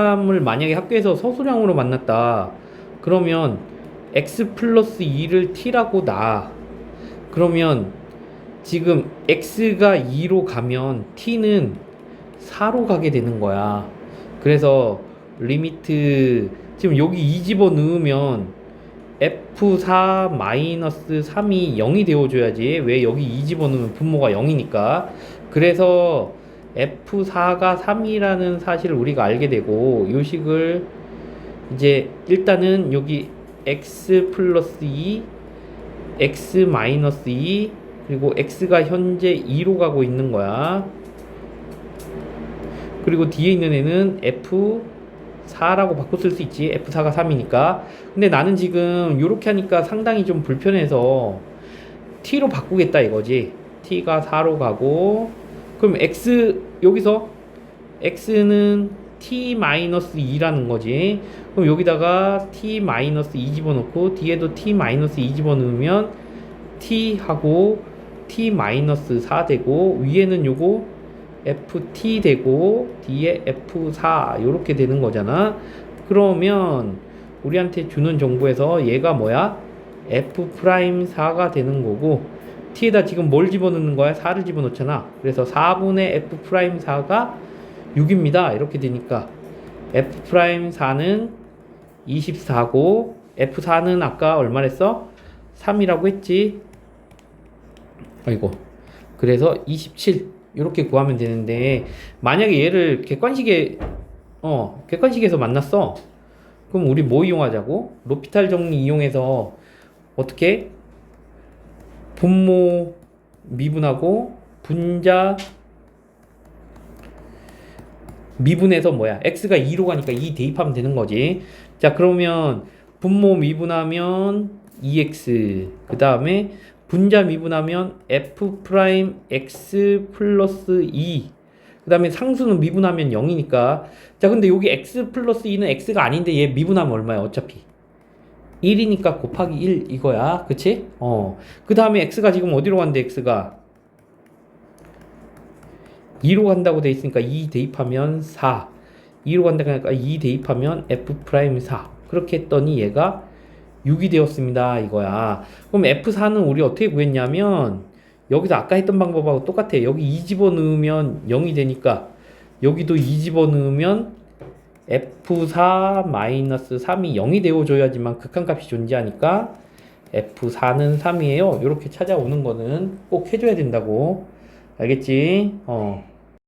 사람을 만약에 학교에서 서술형으로 만났다. 그러면 x 플러스 2를 t라고 놔. 그러면 지금 x가 2로 가면 t는 4로 가게 되는 거야. 그래서 리미트 지금 여기 2 집어 넣으면 f4 마이너스 3이 0이 되어줘야지. 왜 여기 2 집어 넣으면 분모가 0이니까. 그래서 f4가 3이라는 사실을 우리가 알게 되고 요 식을 이제 일단은 여기 x 플러스 2 x 마이너스 2 그리고 x가 현재 2로 가고 있는 거야. 그리고 뒤에 있는 애는 f4라고 바꿔 쓸 수 있지. f4가 3이니까. 근데 나는 지금 이렇게 하니까 상당히 좀 불편해서 t로 바꾸겠다 이거지. t가 4로 가고 그럼 x 여기서 x는 t 마이너스 2라는 거지. 그럼 여기다가 t 마이너스 2 집어넣고 뒤에도 t 마이너스 2 집어넣으면 t 하고 t 마이너스 4 되고 위에는 요거 ft 되고 뒤에 f4 요렇게 되는 거잖아. 그러면 우리한테 주는 정보에서 얘가 뭐야? f 프라임 4가 되는 거고 t에다 지금 뭘 집어넣는 거야? 4를 집어넣잖아. 그래서 4분의 f 프라임 4가 6입니다. 이렇게 되니까 f 프라임 4는 24고 f4는 아까 얼마랬어? 3이라고 했지. 아이고. 그래서 27 이렇게 구하면 되는데 만약에 얘를 객관식에 어 객관식에서 만났어. 그럼 우리 뭐 이용하자고? 로피탈 정리 이용해서 어떻게 분모 미분하고 분자 미분해서 뭐야? x가 2로 가니까 2 대입하면 되는 거지. 자, 그러면 분모 미분하면 2x. 그 다음에 분자 미분하면 f 프라임 x 플러스 2. 그 다음에 상수는 미분하면 0이니까. 자, 근데 여기 x 플러스 2는 x가 아닌데 얘 미분하면 얼마야? 어차피. 1이니까 곱하기 1 이거야. 그치? 어. 그 다음에 x가 지금 어디로 간대, x가? 2로 간다고 돼 있으니까 2 대입하면 4. 2로 간다고 하니까 2 대입하면 f 프라임 4. 그렇게 했더니 얘가 6이 되었습니다. 이거야. 그럼 f4는 우리 어떻게 구했냐면 여기서 아까 했던 방법하고 똑같아. 여기 2 집어 넣으면 0이 되니까 여기도 2 집어 넣으면 f4 마이너스 3이 0이 되어줘야지만 극한값이 존재하니까 f4는 3이에요. 이렇게 찾아오는 거는 꼭 해줘야 된다고. 알겠지? 어.